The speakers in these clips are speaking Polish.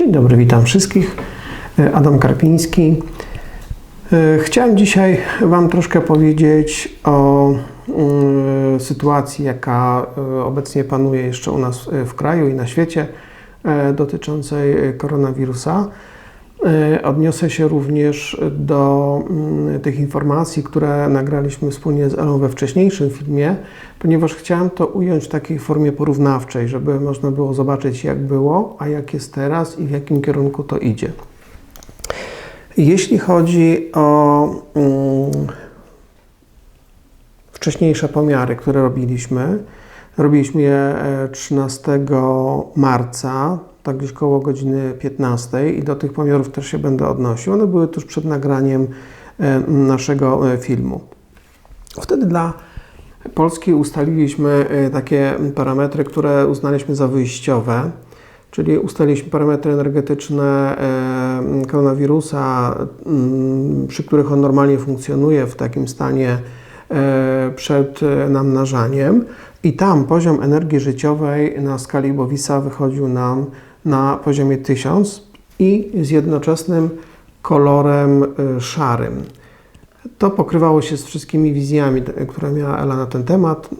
Dzień dobry, witam wszystkich. E, Adam Karpiński. E, Chciałem dzisiaj Wam troszkę powiedzieć o mm, sytuacji, jaka e, obecnie panuje jeszcze u nas w kraju i na świecie dotyczącej koronawirusa. E, Odniosę się również do mm, tych informacji, które nagraliśmy wspólnie z Elą we wcześniejszym filmie, ponieważ chciałem to ująć w takiej formie porównawczej, żeby można było zobaczyć, jak było, a jak jest teraz i w jakim kierunku to idzie. Jeśli chodzi o mm, wcześniejsze pomiary, które robiliśmy, robiliśmy je e, 13 marca, tak gdzieś koło godziny 15 i do tych pomiarów też się będę odnosił. One były tuż przed nagraniem e, naszego e, filmu. Wtedy dla Polski ustaliliśmy e, takie parametry, które uznaliśmy za wyjściowe, czyli ustaliliśmy parametry energetyczne koronawirusa, mm, przy których on normalnie funkcjonuje w takim stanie przed namnażaniem i tam poziom energii życiowej na skali Bowisa wychodził nam na poziomie 1000 i z jednoczesnym kolorem e, szarym. To pokrywało się z wszystkimi wizjami, które miała Ela na ten temat.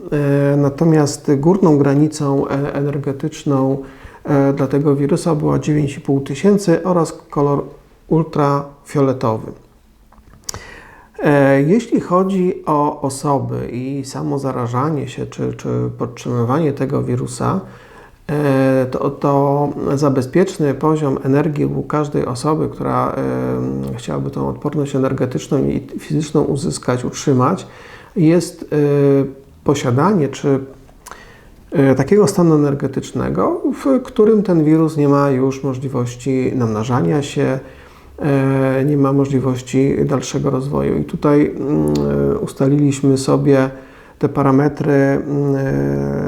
E, Natomiast górną granicą e, energetyczną e, dla tego wirusa była 9,5 tysięcy oraz kolor ultrafioletowy. E, Jeśli chodzi o osoby i samo zarażanie się czy, czy podtrzymywanie tego wirusa, to, to za bezpieczny poziom energii u każdej osoby, która e, chciałaby tą odporność energetyczną i fizyczną uzyskać, utrzymać, jest e, posiadanie czy e, takiego stanu energetycznego, w którym ten wirus nie ma już możliwości namnażania się, e, nie ma możliwości dalszego rozwoju. I tutaj mm, e, ustaliliśmy sobie te parametry mm,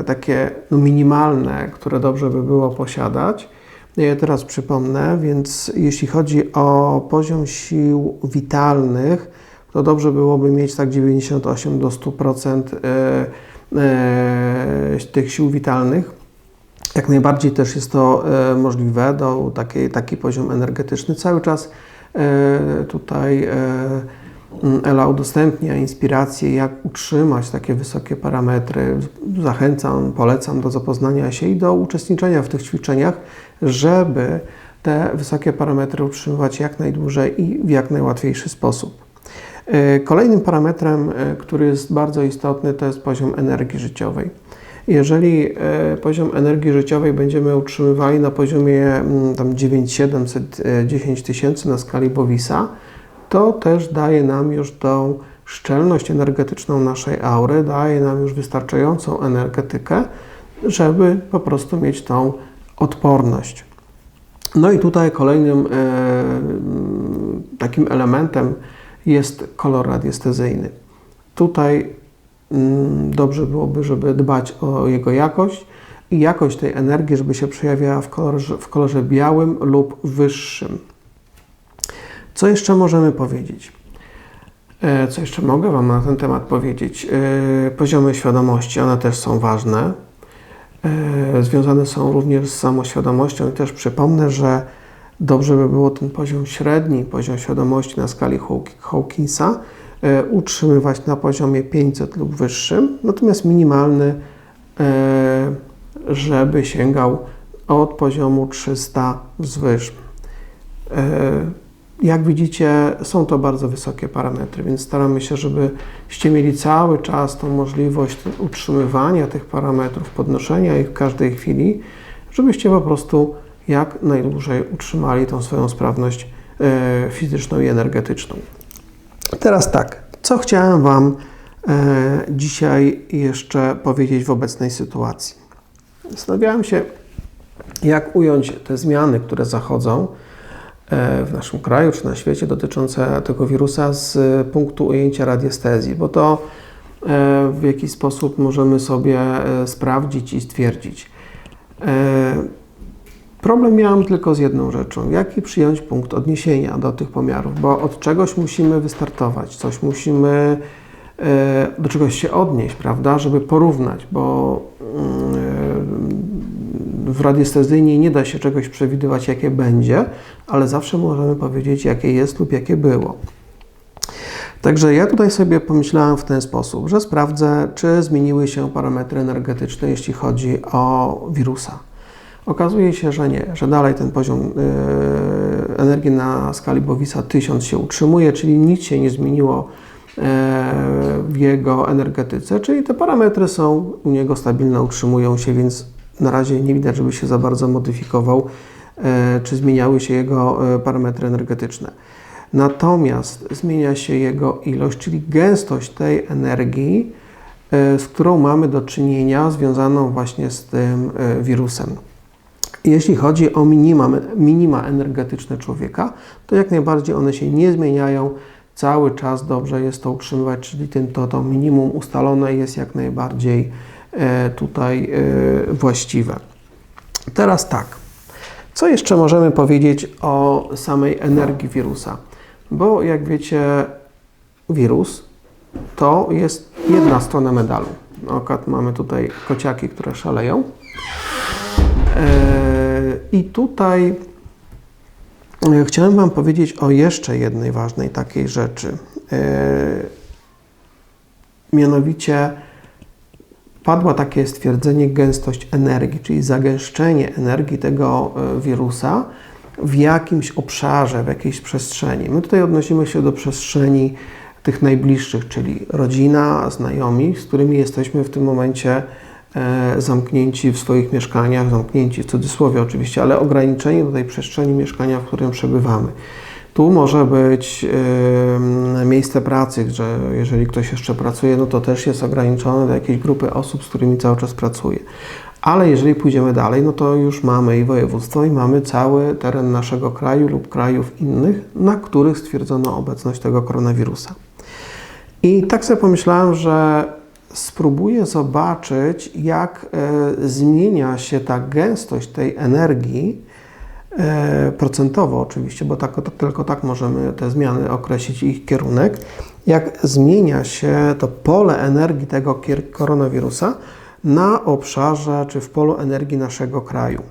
e, takie no, minimalne, które dobrze by było posiadać. Ja teraz przypomnę, więc jeśli chodzi o poziom sił witalnych, to dobrze byłoby mieć tak 98 do 100% e, e, tych sił witalnych. Jak najbardziej też jest to możliwe, do taki, taki poziom energetyczny. Cały czas tutaj Ela udostępnia inspiracje, jak utrzymać takie wysokie parametry. Zachęcam, polecam do zapoznania się i do uczestniczenia w tych ćwiczeniach, żeby te wysokie parametry utrzymywać jak najdłużej i w jak najłatwiejszy sposób. E, Kolejnym parametrem, e, który jest bardzo istotny, to jest poziom energii życiowej. Jeżeli e, poziom energii życiowej będziemy utrzymywali na poziomie mm, tam 9710 tysięcy na skali Bowisa, to też daje nam już tą szczelność energetyczną naszej aury, daje nam już wystarczającą energetykę, żeby po prostu mieć tą odporność. No i tutaj kolejnym e, takim elementem jest kolor radiestezyjny. Tutaj mm, dobrze byłoby, żeby dbać o jego jakość i jakość tej energii, żeby się przejawiała w kolorze, w kolorze białym lub wyższym. Co jeszcze możemy powiedzieć? E, Co jeszcze mogę Wam na ten temat powiedzieć? E, Poziomy świadomości, one też są ważne. E, Związane są również z samoświadomością i też przypomnę, że dobrze by było ten poziom średni, poziom świadomości na skali Hawk- Hawkinsa utrzymywać na poziomie 500 lub wyższym, natomiast minimalny, żeby sięgał od poziomu 300 wzwyż. Jak widzicie, są to bardzo wysokie parametry, więc staramy się, żebyście mieli cały czas tą możliwość utrzymywania tych parametrów, podnoszenia ich w każdej chwili, żebyście po prostu jak najdłużej utrzymali tą swoją sprawność e, fizyczną i energetyczną. Teraz tak, co chciałem Wam e, dzisiaj jeszcze powiedzieć w obecnej sytuacji? Zastanawiałem się, jak ująć te zmiany, które zachodzą w naszym kraju czy na świecie dotyczące tego wirusa z punktu ujęcia radiestezji, bo to e, w jakiś sposób możemy sobie e, sprawdzić i stwierdzić. E, Problem miałem tylko z jedną rzeczą. Jaki przyjąć punkt odniesienia do tych pomiarów? Bo od czegoś musimy wystartować, coś musimy e, do czegoś się odnieść, prawda, żeby porównać, bo mm, e, w radiestezyjnie nie da się czegoś przewidywać, jakie będzie, ale zawsze możemy powiedzieć, jakie jest lub jakie było. Także ja tutaj sobie pomyślałem w ten sposób, że sprawdzę, czy zmieniły się parametry energetyczne, jeśli chodzi o wirusa. Okazuje się, że nie, że dalej ten poziom yy, energii na skali Bowisa 1000 się utrzymuje, czyli nic się nie zmieniło yy, w jego energetyce, czyli te parametry są u niego stabilne, utrzymują się, więc na razie nie widać, żeby się za bardzo modyfikował, yy, czy zmieniały się jego parametry energetyczne. Natomiast zmienia się jego ilość, czyli gęstość tej energii, z którą mamy do czynienia, związaną właśnie z tym wirusem. Jeśli chodzi o minima, minima energetyczne człowieka, to jak najbardziej one się nie zmieniają. Cały czas dobrze jest to utrzymywać, czyli tym, to, to minimum ustalone jest jak najbardziej e, tutaj e, właściwe. Teraz tak, co jeszcze możemy powiedzieć o samej energii wirusa? Bo jak wiecie, wirus to jest jedna strona medalu. Okad mamy tutaj kociaki, które szaleją. E, I tutaj e, chciałem Wam powiedzieć o jeszcze jednej ważnej takiej rzeczy. E, mianowicie padło takie stwierdzenie gęstość energii, czyli zagęszczenie energii tego wirusa w jakimś obszarze, w jakiejś przestrzeni. My tutaj odnosimy się do przestrzeni tych najbliższych, czyli rodzina, znajomi, z którymi jesteśmy w tym momencie E, zamknięci w swoich mieszkaniach, zamknięci w cudzysłowie oczywiście, ale ograniczeni do tej przestrzeni mieszkania, w którym przebywamy. Tu może być miejsce pracy, że jeżeli ktoś jeszcze pracuje, no to też jest ograniczone do jakiejś grupy osób, z którymi cały czas pracuje. Ale jeżeli pójdziemy dalej, no to już mamy i województwo, i mamy cały teren naszego kraju lub krajów innych, na których stwierdzono obecność tego koronawirusa. I tak sobie pomyślałem, że spróbuję zobaczyć, jak e, zmienia się ta gęstość tej energii, procentowo oczywiście, bo tak, tylko tak możemy te zmiany określić, ich kierunek, jak zmienia się to pole energii tego koronawirusa na obszarze czy w polu energii naszego kraju.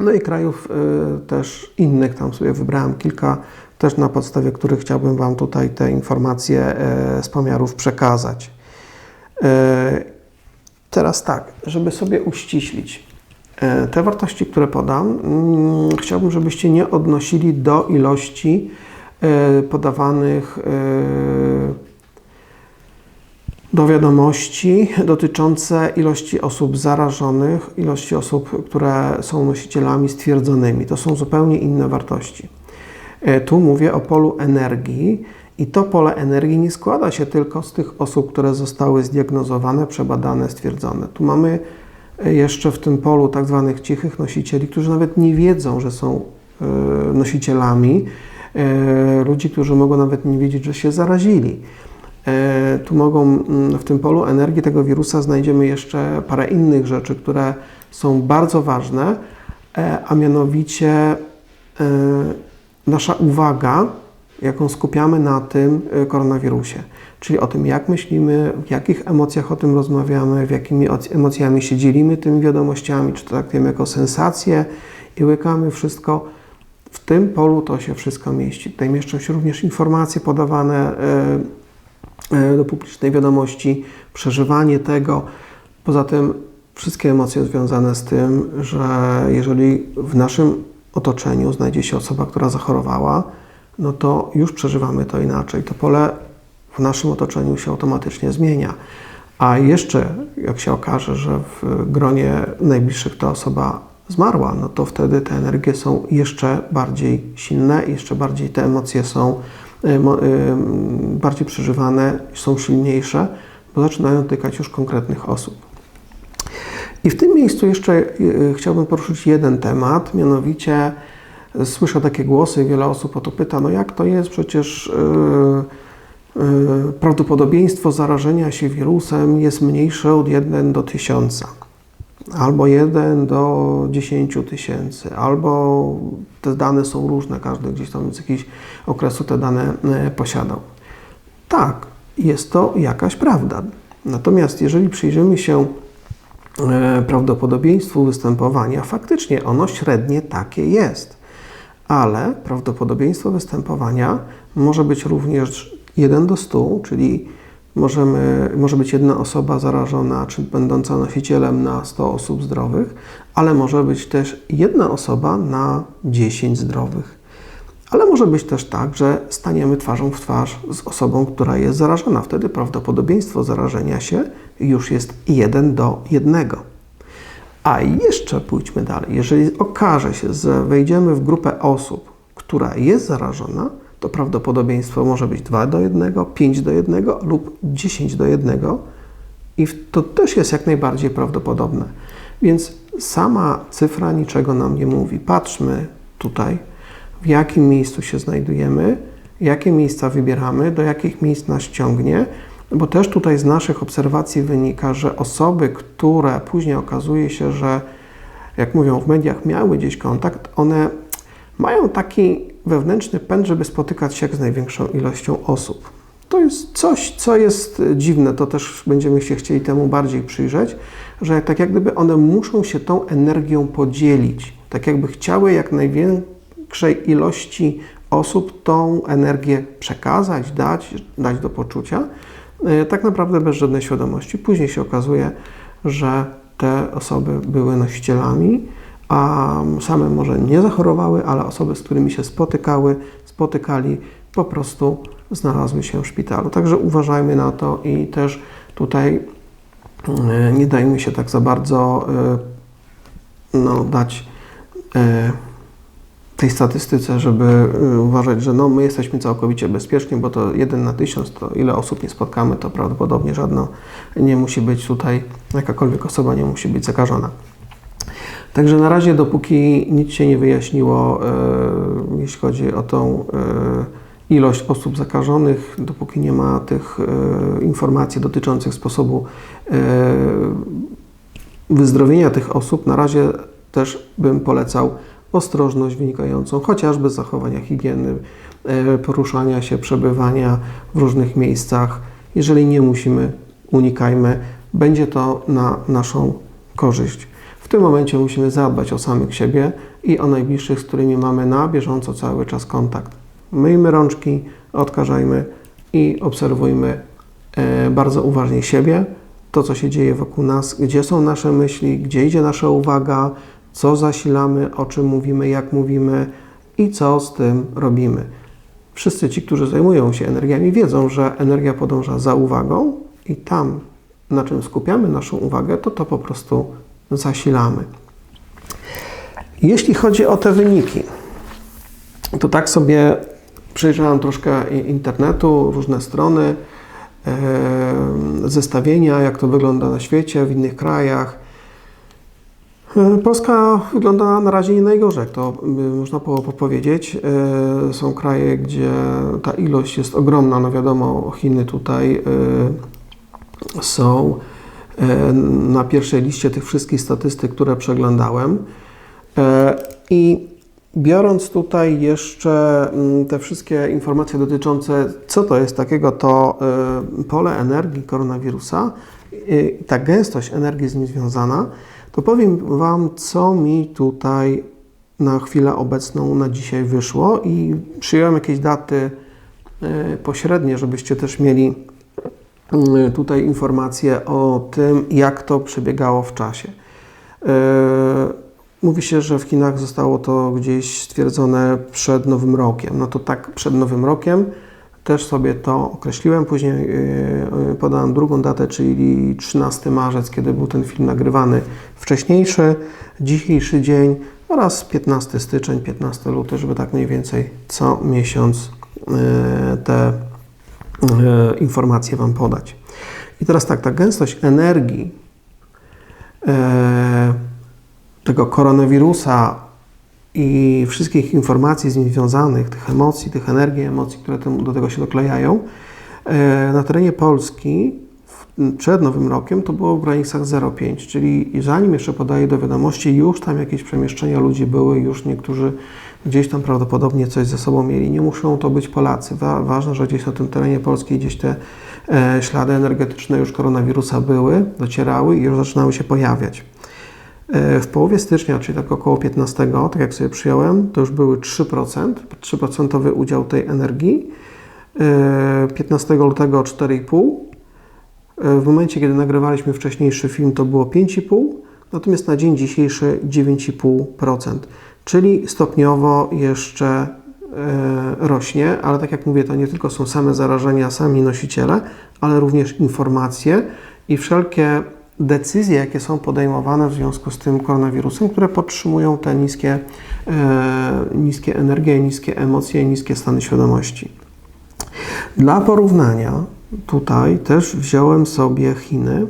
No i krajów y, też innych, tam sobie wybrałem kilka, też na podstawie których chciałbym Wam tutaj te informacje y, z pomiarów przekazać. E, teraz tak, żeby sobie uściślić e, te wartości, które podam, mm, chciałbym, żebyście nie odnosili do ilości e, podawanych do wiadomości dotyczące ilości osób zarażonych, ilości osób, które są nosicielami stwierdzonymi. To są zupełnie inne wartości. Tu mówię o polu energii, i to pole energii nie składa się tylko z tych osób, które zostały zdiagnozowane, przebadane, stwierdzone. Tu mamy e, jeszcze w tym polu tak zwanych cichych nosicieli, którzy nawet nie wiedzą, że są e, nosicielami, e, ludzi, którzy mogą nawet nie wiedzieć, że się zarazili. Tu mogą, w tym polu energii tego wirusa znajdziemy jeszcze parę innych rzeczy, które są bardzo ważne, a mianowicie nasza uwaga jaką skupiamy na tym y, koronawirusie. Czyli o tym, jak myślimy, w jakich emocjach o tym rozmawiamy, w jakimi emocjami się dzielimy tymi wiadomościami, czy traktujemy jako sensację i łykamy wszystko. W tym polu to się wszystko mieści. Tutaj mieszczą się również informacje podawane y, y, do publicznej wiadomości, przeżywanie tego. Poza tym wszystkie emocje związane z tym, że jeżeli w naszym otoczeniu znajdzie się osoba, która zachorowała, no to już przeżywamy to inaczej. To pole w naszym otoczeniu się automatycznie zmienia. A jeszcze, jak się okaże, że w gronie najbliższych ta osoba zmarła, no to wtedy te energie są jeszcze bardziej silne, jeszcze bardziej te emocje są y, y, bardziej przeżywane, są silniejsze, bo zaczynają dotykać już konkretnych osób. I w tym miejscu jeszcze y, chciałbym poruszyć jeden temat, mianowicie Słyszę takie głosy, wiele osób o to pyta, no jak to jest, przecież yy, yy, prawdopodobieństwo zarażenia się wirusem jest mniejsze od 1 do 1000, albo 1 do 10 tysięcy, albo te dane są różne, każdy gdzieś tam z jakiegoś okresu te dane yy, posiadał. Tak, jest to jakaś prawda. Natomiast jeżeli przyjrzymy się e, prawdopodobieństwu występowania, faktycznie ono średnie takie jest, ale prawdopodobieństwo występowania może być również 1 do 100, czyli możemy, może być jedna osoba zarażona, czy będąca nosicielem na 100 osób zdrowych, ale może być też jedna osoba na 10 zdrowych. Ale może być też tak, że staniemy twarzą w twarz z osobą, która jest zarażona. Wtedy prawdopodobieństwo zarażenia się już jest 1 do 1. A jeszcze pójdźmy dalej. Jeżeli okaże się, że wejdziemy w grupę osób, która jest zarażona, to prawdopodobieństwo może być 2 do 1, 5 do 1 lub 10 do 1 i to też jest jak najbardziej prawdopodobne. Więc sama cyfra niczego nam nie mówi. Patrzmy tutaj, w jakim miejscu się znajdujemy, jakie miejsca wybieramy, do jakich miejsc nas ciągnie, bo też tutaj z naszych obserwacji wynika, że osoby, które później okazuje się, że jak mówią w mediach, miały gdzieś kontakt, one mają taki wewnętrzny pęd, żeby spotykać się z największą ilością osób. To jest coś, co jest dziwne, to też będziemy się chcieli temu bardziej przyjrzeć, że tak jak gdyby one muszą się tą energią podzielić, tak jakby chciały jak największej ilości osób tą energię przekazać, dać, dać do poczucia, tak naprawdę bez żadnej świadomości. Później się okazuje, że te osoby były nosicielami a same może nie zachorowały, ale osoby, z którymi się spotykały, spotykali, po prostu znalazły się w szpitalu. Także uważajmy na to i też tutaj e, nie dajmy się tak za bardzo e, no, dać e, tej statystyce, żeby uważać, że no, my jesteśmy całkowicie bezpieczni, bo to jeden na tysiąc, to ile osób nie spotkamy, to prawdopodobnie żadna nie musi być tutaj, jakakolwiek osoba nie musi być zakażona. Także na razie, dopóki nic się nie wyjaśniło, e, jeśli chodzi o tą e, ilość osób zakażonych, dopóki nie ma tych e, informacji dotyczących sposobu wyzdrowienia tych osób, na razie też bym polecał ostrożność wynikającą chociażby z zachowania higieny, poruszania się, przebywania w różnych miejscach. Jeżeli nie musimy, unikajmy. Będzie to na naszą korzyść. W tym momencie musimy zadbać o samych siebie i o najbliższych, z którymi mamy na bieżąco cały czas kontakt. Myjmy rączki, odkażajmy i obserwujmy e, bardzo uważnie siebie, to co się dzieje wokół nas, gdzie są nasze myśli, gdzie idzie nasza uwaga, co zasilamy, o czym mówimy, jak mówimy i co z tym robimy. Wszyscy ci, którzy zajmują się energiami, wiedzą, że energia podąża za uwagą i tam, na czym skupiamy naszą uwagę, to to po prostu zasilamy. Jeśli chodzi o te wyniki, to tak sobie przejrzałem troszkę internetu, różne strony, zestawienia, jak to wygląda na świecie, w innych krajach. E, Polska wygląda na razie nie najgorzej, jak to można było powiedzieć. E, są kraje, gdzie ta ilość jest ogromna, no wiadomo, Chiny tutaj e, są E, na pierwszej liście tych wszystkich statystyk, które przeglądałem. E, I biorąc tutaj jeszcze mm, te wszystkie informacje dotyczące, co to jest takiego, to e, pole energii koronawirusa, ta gęstość energii z nim związana, to powiem Wam, co mi tutaj na chwilę obecną, na dzisiaj wyszło i przyjąłem jakieś daty pośrednie, żebyście też mieli Y, tutaj informacje o tym, jak to przebiegało w czasie. Y, mówi się, że w Chinach zostało to gdzieś stwierdzone przed Nowym Rokiem. No to tak, przed Nowym Rokiem też sobie to określiłem. Później y, podałem drugą datę, czyli 13 marzec, kiedy był ten film nagrywany wcześniejszy, dzisiejszy dzień oraz 15 styczeń, 15 luty, żeby tak mniej więcej co miesiąc te E, informacje Wam podać. I teraz tak, ta gęstość energii e, tego koronawirusa i wszystkich informacji z nim związanych, tych emocji, tych energii, emocji, które do tego się doklejają, e, na terenie Polski przed Nowym Rokiem to było w granicach 0,5, czyli zanim jeszcze podaję do wiadomości, już tam jakieś przemieszczenia ludzi były, już niektórzy gdzieś tam prawdopodobnie coś ze sobą mieli. Nie muszą to być Polacy. Wa ważne, że gdzieś na tym terenie Polski gdzieś te e, ślady energetyczne już koronawirusa były, docierały i już zaczynały się pojawiać. E, w połowie stycznia, czyli tak około 15, tak jak sobie przyjąłem, to już były 3%, 3% udział tej energii. 15 e, lutego 4,5%. E, w momencie, kiedy nagrywaliśmy wcześniejszy film, to było 5,5%, natomiast na dzień dzisiejszy 9,5%, czyli stopniowo jeszcze rośnie, ale tak jak mówię, to nie tylko są same zarażenia, sami nosiciele, ale również informacje i wszelkie decyzje, jakie są podejmowane w związku z tym koronawirusem, które podtrzymują te niskie, e, niskie energie, niskie emocje, niskie stany świadomości. Dla porównania, tutaj też wziąłem sobie Chiny,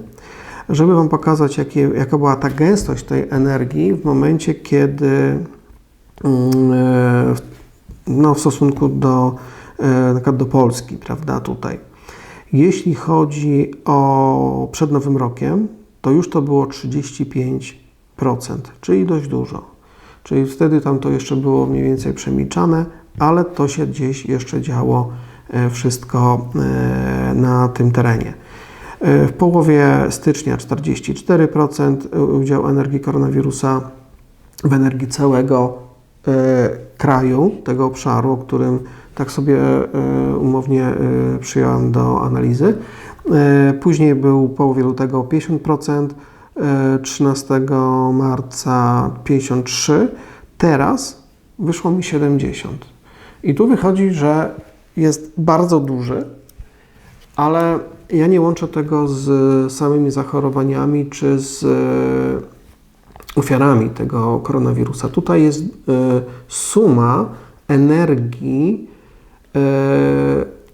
żeby Wam pokazać, jakie, jaka była ta gęstość tej energii w momencie, kiedy mm, e, no, w stosunku do, e, do Polski, prawda, tutaj. Jeśli chodzi o przed Nowym Rokiem, to już to było 35%, czyli dość dużo. Czyli wtedy tam to jeszcze było mniej więcej przemilczane, ale to się gdzieś jeszcze działo e, wszystko e, na tym terenie. E, w połowie stycznia 44% udział energii koronawirusa w energii całego kraju, tego obszaru, o którym tak sobie umownie przyjąłem do analizy. E, później był połowie lutego 50%, 13 e, marca 53%, teraz wyszło mi 70%. I tu wychodzi, że jest bardzo duży, ale ja nie łączę tego z samymi zachorowaniami czy z e, ofiarami tego koronawirusa. Tutaj jest suma energii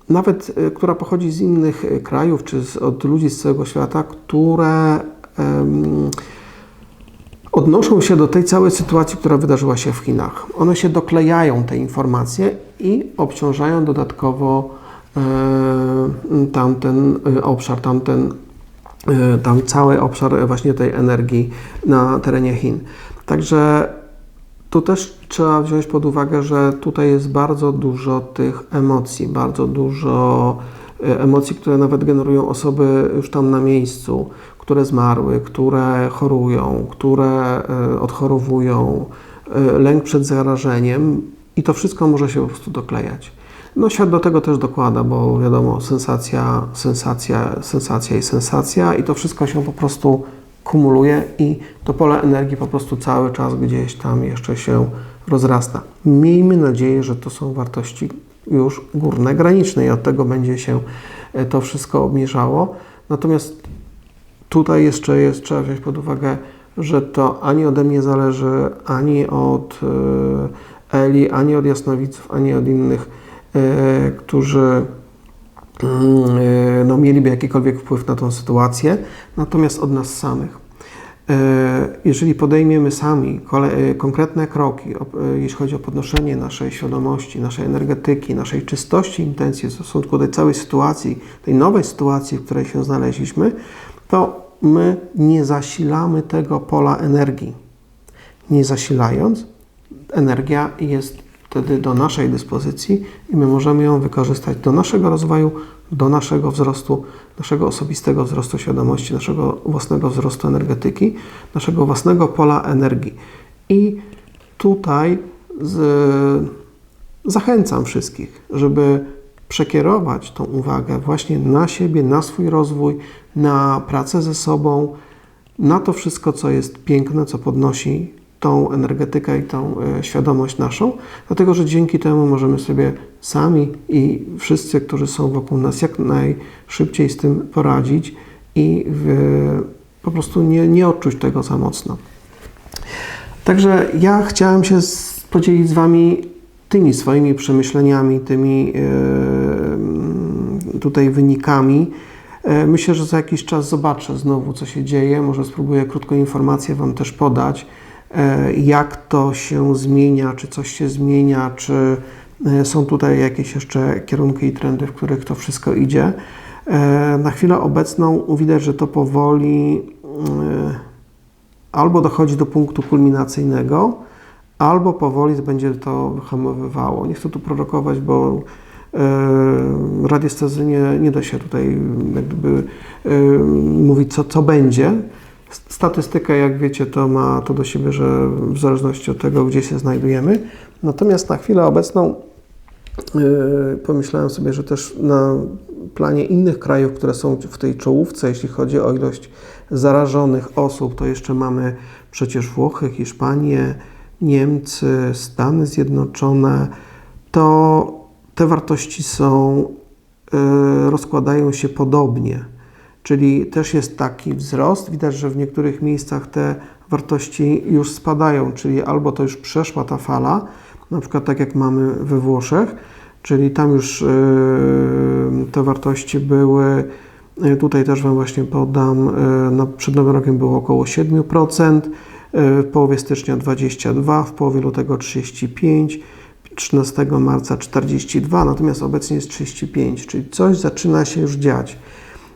nawet e, która pochodzi z innych e, krajów czy z, od ludzi z całego świata, które um, odnoszą się do tej całej sytuacji, która wydarzyła się w Chinach. One się doklejają te informacje i obciążają dodatkowo e, tamten e, obszar, tamten, e, tam cały obszar właśnie tej energii na terenie Chin. Także tu też trzeba wziąć pod uwagę, że tutaj jest bardzo dużo tych emocji, bardzo dużo e, emocji, które nawet generują osoby już tam na miejscu, które zmarły, które chorują, które e, odchorowują, e, lęk przed zarażeniem i to wszystko może się po prostu doklejać. No świat do tego też dokłada, bo wiadomo, sensacja, sensacja, sensacja i sensacja i to wszystko się po prostu kumuluje i to pole energii po prostu cały czas gdzieś tam jeszcze się rozrasta. Miejmy nadzieję, że to są wartości już górne, graniczne i od tego będzie się e, to wszystko obniżało. Natomiast tutaj jeszcze jest, trzeba wziąć pod uwagę, że to ani ode mnie zależy, ani od e, Eli, ani od jasnowiców, ani od innych, e, którzy no, mieliby jakikolwiek wpływ na tą sytuację, natomiast od nas samych. E, jeżeli podejmiemy sami e, konkretne kroki, e, jeśli chodzi o podnoszenie naszej świadomości, naszej energetyki, naszej czystości intencji w stosunku do tej całej sytuacji, tej nowej sytuacji, w której się znaleźliśmy, to my nie zasilamy tego pola energii. Nie zasilając, energia jest wtedy do naszej dyspozycji i my możemy ją wykorzystać do naszego rozwoju, do naszego wzrostu, naszego osobistego wzrostu świadomości, naszego własnego wzrostu energetyki, naszego własnego pola energii. I tutaj z, zachęcam wszystkich, żeby przekierować tą uwagę właśnie na siebie, na swój rozwój, na pracę ze sobą, na to wszystko, co jest piękne, co podnosi tą energetykę i tą e, świadomość naszą, dlatego że dzięki temu możemy sobie sami i wszyscy, którzy są wokół nas, jak najszybciej z tym poradzić i po prostu nie, nie odczuć tego za mocno. Także ja chciałem się podzielić z Wami tymi swoimi przemyśleniami, tymi tutaj wynikami. E, myślę, że za jakiś czas zobaczę znowu, co się dzieje. Może spróbuję krótką informację Wam też podać. E, jak to się zmienia, czy coś się zmienia, czy e, są tutaj jakieś jeszcze kierunki i trendy, w których to wszystko idzie. E, Na chwilę obecną widać, że to powoli albo dochodzi do punktu kulminacyjnego, albo powoli będzie to wyhamowywało. Nie chcę tu prorokować, bo radiestezy nie, nie da się tutaj jak gdyby e, mówić, co, co będzie. Statystyka, jak wiecie, to ma to do siebie, że w zależności od tego, gdzie się znajdujemy. Natomiast na chwilę obecną Yy, pomyślałem sobie, że też na planie innych krajów, które są w tej czołówce, jeśli chodzi o ilość zarażonych osób, to jeszcze mamy przecież Włochy, Hiszpanię, Niemcy, Stany Zjednoczone, to te wartości są, yy, rozkładają się podobnie. Czyli też jest taki wzrost. Widać, że w niektórych miejscach te wartości już spadają, czyli albo to już przeszła ta fala, na przykład tak jak mamy we Włoszech, czyli tam już yy, te wartości były, yy, tutaj też Wam właśnie podam, no, przed Nowym Rokiem było około 7%, yy, w połowie stycznia 22%, w połowie lutego 35%, 13 marca 42, natomiast obecnie jest 35, czyli coś zaczyna się już dziać.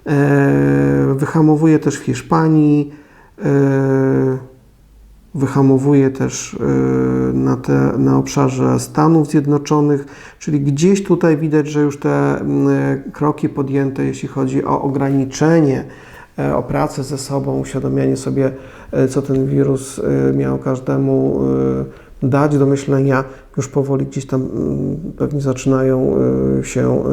Yy, Wyhamowuje też w Hiszpanii, yy, wyhamowuje też yy, na, te, na obszarze Stanów Zjednoczonych, czyli gdzieś tutaj widać, że już te kroki podjęte, jeśli chodzi o ograniczenie, o pracę ze sobą, uświadomienie sobie, co ten wirus miał każdemu dać do myślenia, już powoli gdzieś tam yy, pewnie zaczynają yy, się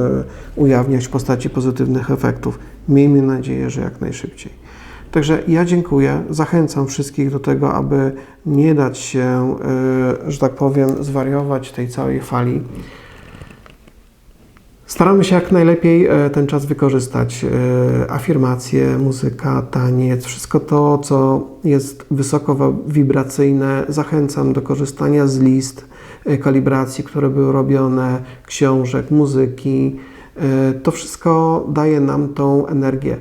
yy, ujawniać w postaci pozytywnych efektów. Miejmy nadzieję, że jak najszybciej. Także ja dziękuję. Zachęcam wszystkich do tego, aby nie dać się, y, że tak powiem, zwariować tej całej fali. Staramy się jak najlepiej e, ten czas wykorzystać. E, Afirmacje, muzyka, taniec, wszystko to, co jest wysoko wibracyjne. Zachęcam do korzystania z list, e, kalibracji, które były robione, książek, muzyki. To wszystko daje nam tą energię.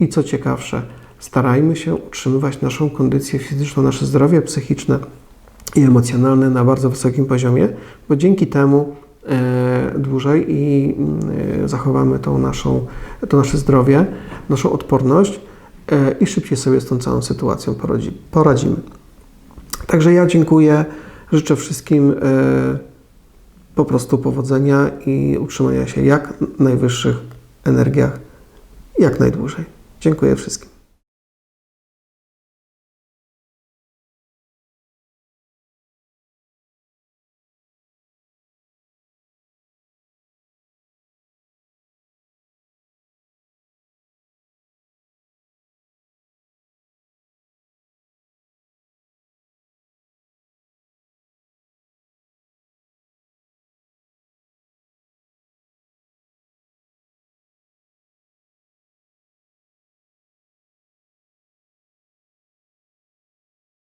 I co ciekawsze, starajmy się utrzymywać naszą kondycję fizyczną, nasze zdrowie psychiczne i emocjonalne na bardzo wysokim poziomie, bo dzięki temu dłużej i e, zachowamy tą naszą, to nasze zdrowie, naszą odporność e, i szybciej sobie z tą całą sytuacją poradzi, poradzimy. Także ja dziękuję, życzę wszystkim e, po prostu powodzenia i utrzymania się jak najwyższych energiach jak najdłużej. Dziękuję wszystkim.